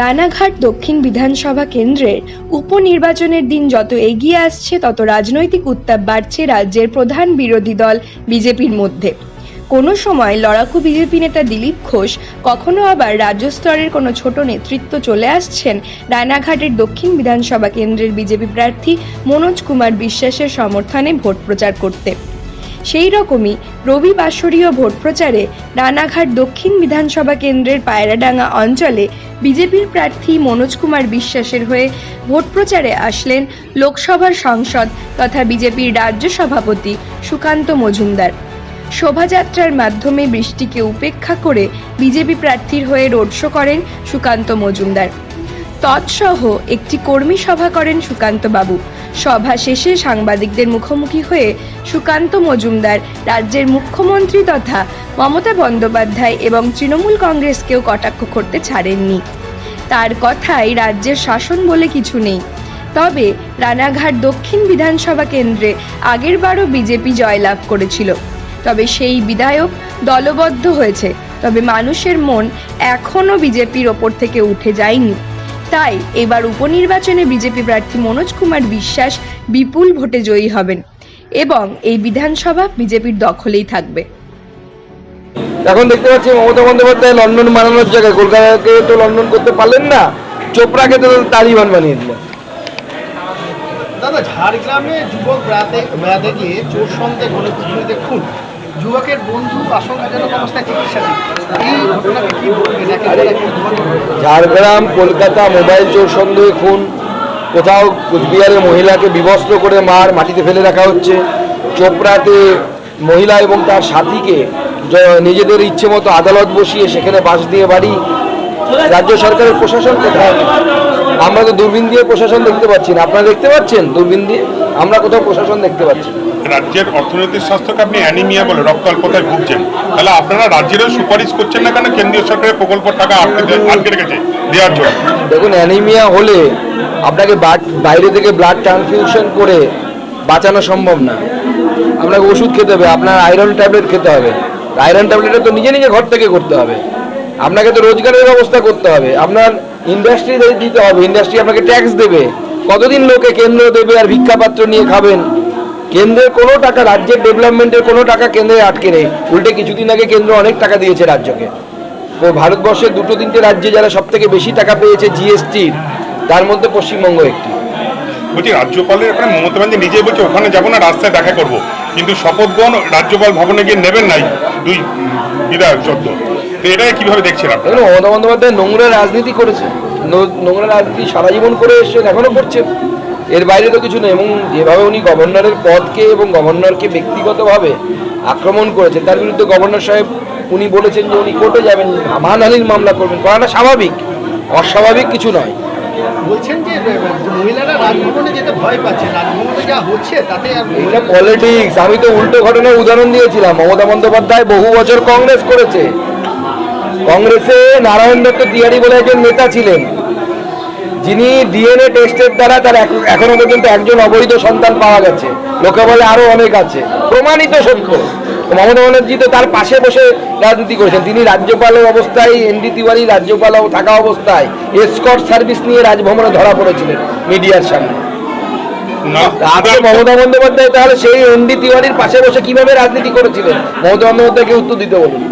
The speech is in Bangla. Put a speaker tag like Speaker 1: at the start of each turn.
Speaker 1: রানাঘাট দক্ষিণ বিধানসভা কেন্দ্রের উপনির্বাচনের দিন যত এগিয়ে আসছে, তত রাজনৈতিক উত্তাপ বাড়ছে রাজ্যের প্রধান বিরোধী দল বিজেপির মধ্যে। কোনো সময় লড়াকু বিজেপি নেতা দিলীপ ঘোষ কখনো আবার রাজ্য স্তরের কোনো ছোট নেতৃত্ব চলে আসছেন রানাঘাটের দক্ষিণ বিধানসভা কেন্দ্রের বিজেপি প্রার্থী মনোজ কুমার বিশ্বাসের সমর্থনে ভোট প্রচার করতে। সেই রকমই রবি বাসরীয় ভোট প্রচারে রানাঘাট দক্ষিণ বিধানসভা কেন্দ্রের পায়রাডাঙ্গা অঞ্চলে বিজেপির প্রার্থী মনোজ কুমার বিশ্বাসের হয়ে ভোট প্রচারে আসলেন লোকসভার সাংসদ তথা বিজেপির রাজ্য সভাপতি সুকান্ত মজুমদার। শোভাযাত্রার মাধ্যমে বৃষ্টিকে উপেক্ষা করে বিজেপি প্রার্থীর হয়ে রোড শো করেন সুকান্ত মজুমদার। তৎসহ একটি কর্মী সভা করেন সুকান্ত বাবু সভা শেষে সাংবাদিকদের মুখোমুখি হয়ে সুকান্ত মজুমদার, রাজ্যের মুখ্যমন্ত্রী তথা মমতা বন্দ্যোপাধ্যায় এবং তৃণমূল কংগ্রেসকেও কটাক্ষ করতে ছাড়েননি। তার কথাই রাজ্যের শাসন বলে কিছু নেই। তবে রানাঘাট দক্ষিণ বিধানসভা কেন্দ্রে আগেরবারও বিজেপি জয়লাভ করেছিল। তবে সেই বিধায়ক দলবদ্ধ হয়েছে। তবে মানুষের মন এখনও বিজেপির ওপর থেকে উঠে যায়নি। তাই এবার উপনির্বাচনে বিজেপি প্রার্থী মনোজ কুমার বিশ্বাস বিপুল ভোটে জয়ী হবেন এবং এই বিধানসভা বিজেপির দখলেই থাকবে।
Speaker 2: এখন দেখতে পাচ্ছি মমতা বন্দ্যোপাধ্যায় লন্ডন বানানোর জায়গায়। কলকাতাকে তো লন্ডন করতে পারলেন না চোপড়াকে তো তালিবান বানিয়ে দিলেন।
Speaker 3: দাদা ঝাড়গ্রামে যুবক বেড়াতে বেড়াতে গিয়ে চোর সন্দেহ পুকুরিতে খুন যুবকের বন্ধু আশঙ্কাজনক অবস্থায় চিকিৎসাধীন।
Speaker 2: ঝাড়গ্রাম, কলকাতা, মোবাইল চোর সন্দেহে খুন। কোথাও কুচবিহারে মহিলাকে বিবস্ত্র করে মার, মাটিতে ফেলে রাখা হচ্ছে। চোপড়াতে মহিলা এবং তার সাথীকে নিজেদের ইচ্ছে মতো আদালত বসিয়ে সেখানে বাস দিয়ে বাড়ি। রাজ্য সরকারের প্রশাসন কোথায় আমরা তো দূরবীন দিয়ে প্রশাসন দেখতে পাচ্ছি না। আপনারা দেখতে পাচ্ছেন? দূরবীন দিয়ে আমরা কোথাও প্রশাসন দেখতে পাচ্ছি না।
Speaker 4: রাজ্যের অর্থনৈতিক স্বাস্থ্যকে আপনি অ্যানিমিয়া বলে রক্ত অল্পতায় ভুগছেন। তাহলে আপনারা রাজ্যেরও সুপারিশ করছেন না কেন? কেন্দ্রীয় সরকারের প্রকল্প টাকা আটকে রেখেছে দেওয়ার জন্য।
Speaker 2: দেখুন অ্যানিমিয়া হলে আপনাকে বাইরে থেকে ব্লাড ট্রান্সফিউশন করে বাঁচানো সম্ভব না। আপনাকে ওষুধ খেতে হবে আপনার আয়রন ট্যাবলেট খেতে হবে। আয়রন ট্যাবলেটটা তো নিজে নিজে ঘর থেকে করতে হবে। আপনাকে তো রোজগারের ব্যবস্থা করতে হবে। আপনার ইন্ডাস্ট্রি দিতে হবে। ইন্ডাস্ট্রি আপনাকে ট্যাক্স দেবে। কতদিন লোকে কেন্দ্র দেবে আর ভিক্ষাপাত্র নিয়ে খাবেন? কেন্দ্রের কোনো টাকা, রাজ্যের ডেভেলপমেন্টের কোনো টাকা কেন্দ্রে আটকে নেই। উল্টে কিছুদিন আগে কেন্দ্র অনেক টাকা দিয়েছে রাজ্যকে। তো ভারতবর্ষের দুটো তিনটে রাজ্যে যারা সব থেকে বেশি টাকা পেয়েছে জিএসটির তার মধ্যে পশ্চিমবঙ্গ একটি।
Speaker 4: বলছি, রাজ্যপালের এখানে মমতা ব্যানার্জি নিজেই বলছে, ওখানে যাব না, রাস্তায় দেখা করব। কিন্তু শপথ গ্রহণ রাজ্যপাল ভবনে গিয়ে নেবেন নাই দুই বিধায়ক চোদ্দ তো এটাকে কীভাবে দেখছেন আপনি
Speaker 2: মমতা বন্দ্যোপাধ্যায় নোংরা রাজনীতি করেছে। নোংরা রাজনীতি সারা জীবন করে এসছেন করছে। এর বাইরে তো কিছু নেই এবং যেভাবে উনি গভর্নরের পদকে এবং গভর্নরকে ব্যক্তিগতভাবে আক্রমণ করেছেন তার বিরুদ্ধে গভর্নর সাহেব উনি বলেছেন যে উনি কোর্টে যাবেন মানহানির মামলা করবেন। করাটা স্বাভাবিক অস্বাভাবিক কিছু নয়।
Speaker 3: বলছেন যে মহিলারা রাজভবনে যেতে ভয় পাচ্ছে রাজভবনে যা হচ্ছে তাতে
Speaker 2: এটা পলিটিক্স আমি তো উল্টো ঘটনার উদাহরণ দিয়েছিলাম। মমতা বন্দ্যোপাধ্যায় বহু বছর কংগ্রেস করেছে। কংগ্রেসে নারায়ণ দত্ত তিওয়ারি বলে একজন নেতা ছিলেন। যিনি ডিএনএ টেস্টের দ্বারা তার এখনও পর্যন্ত একজন অবৈধ সন্তান পাওয়া গেছে। লোকে বলে আরও অনেক আছে। প্রমাণিত সত্য মমতা ব্যানার্জি তো তার পাশে বসে রাজনীতি করেছেন। তিনি রাজ্যপাল অবস্থায় এনডি তিওয়ারি রাজ্যপাল থাকা অবস্থায় এসকট সার্ভিস নিয়ে রাজভবনে ধরা পড়েছিলেন মিডিয়ার সামনে। আজকে মমতা বন্দ্যোপাধ্যায় তাহলে সেই এনডি তিওয়ারির পাশে বসে কীভাবে রাজনীতি করেছিলেন? মমতা বন্দ্যোপাধ্যায়কে উত্তর দিতে বলুন।